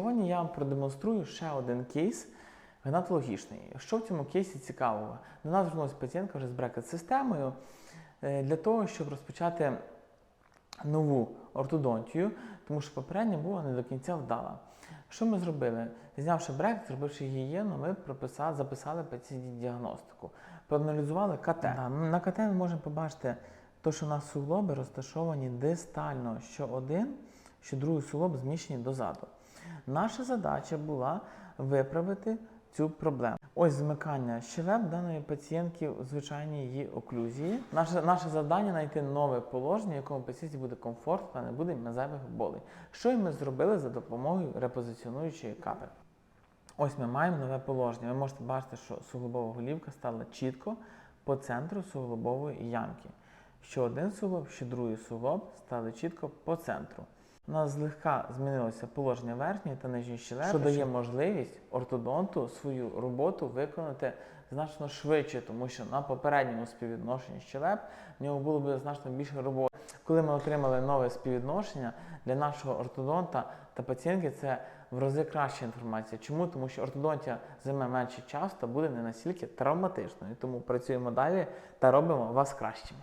Сьогодні я вам продемонструю ще один кейс генатологічний. Що в цьому кейсі цікавого? До нас звернулася пацієнтка вже з брекет-системою е, для того, щоб розпочати нову ортодонтію, тому що попередня була не до кінця вдала. Що ми зробили? Знявши брекет, зробивши гігієну, ми прописали, записали пацієнті діагностику, проаналізували КТ. На КТ ми можемо побачити, те, що у нас суглоби розташовані дистально, що один, що другий суглоб зміщені дозаду. Наша задача була виправити цю проблему. Ось змикання щелеп даної пацієнтки у звичайній її оклюзії. Наше, наше завдання знайти нове положення, в якому пацієнті буде комфортно не буде мезевих болей. Що і ми зробили за допомогою репозиціонуючої капи. Ось ми маємо нове положення. Ви можете бачити, що суглобова голівка стала чітко по центру суглобової ямки. Що один суглоб, що другий суглоб стали чітко по центру. У нас злегка змінилося положення верхньої та нижньої щелепи, що дає можливість ортодонту свою роботу виконати значно швидше, тому що на попередньому співвідношенні щелеп в нього було б значно більше роботи. Коли ми отримали нове співвідношення для нашого ортодонта та пацієнтки, це в рази краща інформація. Чому? Тому що ортодонтія займе менше часу та буде не настільки травматичною. Тому працюємо далі та робимо вас кращими.